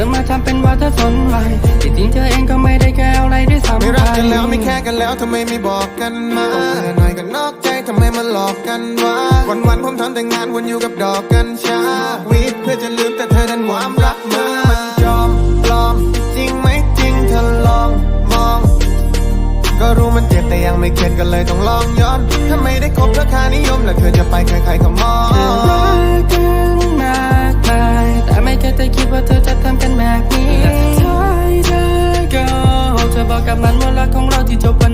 ธอมาทำเป็นว่าเธอสนใจจริงๆเธอเองก็ไม่ได้แค่อะไรด้วยซ้ำไม่รักกันแล้วไม่แค่กันแล้วทำไมไม่บอกกันมาเธอหน่อยกันนอกใจทำไมมาหลอกกันวะวันวันผมทำแต่งานวนอยู่กับดอกกันชาวิทเพื่อจะลืมแต่เธอนั้นความรักมามันจอมปลอม จริงไหมจริงเธอลองมอง ก็รู้มันเจ็บแต่ยังไม่เข็ดกันเลยต้องลองย้อนถ้าไม่ได้คบเธอค่านิยมแล้วเธอจะไปใครๆก็มอง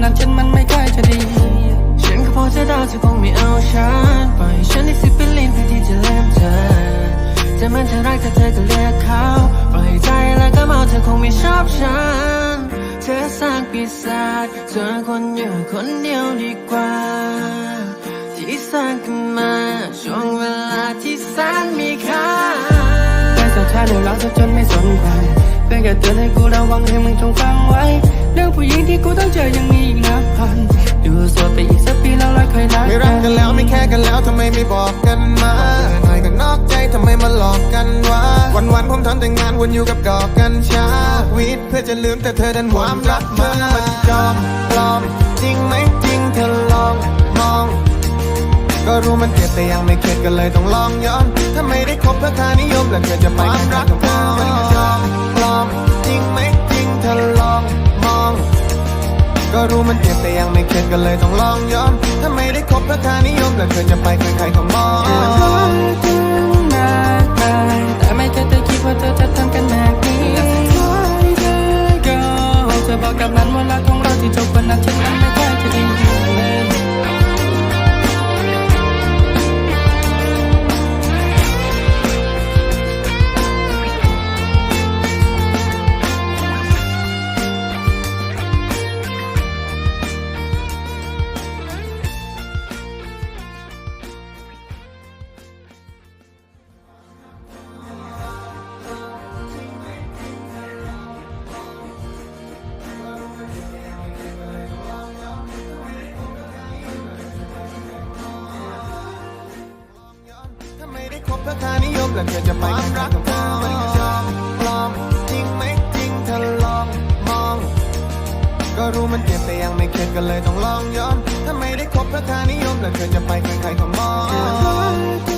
ราที่จบวันฉันมันไม่ค่อยจะดีฉันก็พอจะเดาเธอคงไม่เอาฉันปล่อยฉันได้สิบเป็นลินเพื่อที่จะเลืมเธอจะมันเธอรักแต่เธอก็เลือกเขาปล่อยใจแล้วก็เมาเธอคงไม่ชอบฉัน เธอสร้างปีศาจเธอคนอยู่คนเดียวดีกว่า ที่สร้างขึ้นมาช่วงเวลาที่แสนมีค่าแต่สุดท้ายเดี๋ยวเราจะจนไม่สนใจ เพื่อนแค่เตือนให้กูระวังให้มึงจงฟังไว้ เรื่องผู้หญิงที่กูต้องเจอยังมีอีกนับพันอยู่สดไปอีกสักปีแล้วเราค่อยรักไม่รักกันแล้วไม่แค่กันแล้วทำไมไม่บอกกันมาหน่อยก็นอกใจทำไมมาหลอกกันวะวันวันๆผมทำแต่งานวนอยู่กับดอกกัญชาวีดเพื่อจะลืมแต่เธอดันความรักมามันจอมปลอม จริงไหมจริงเธอลองมองก็รู้มันเจ็บแต่ยังไม่เข็ดก็เลยต้องลองย้อน ถ้าไม่ได้คบเพื่อค่านิยมแล้วเธอจะไปความรักเธอ ก็รู้มันเจ็บแต่ยังไม่เข็ดก็เลยต้องลองย้อน ถ้าไม่ได้คบเพราะค่านิยมแล้วเธอจะไปใครๆก็มอง เพราะค่านิยมและเธอจะไปความรักเธอมันจอมปลอมจริงไหมจริงเธอลองมอง ก็รู้มันเจ็บแต่ยังไม่เข็ดก็เลยต้องลองย้อนถ้าไม่ได้คบเพราะค่านิยมและเธอจะไปใครๆก็มอง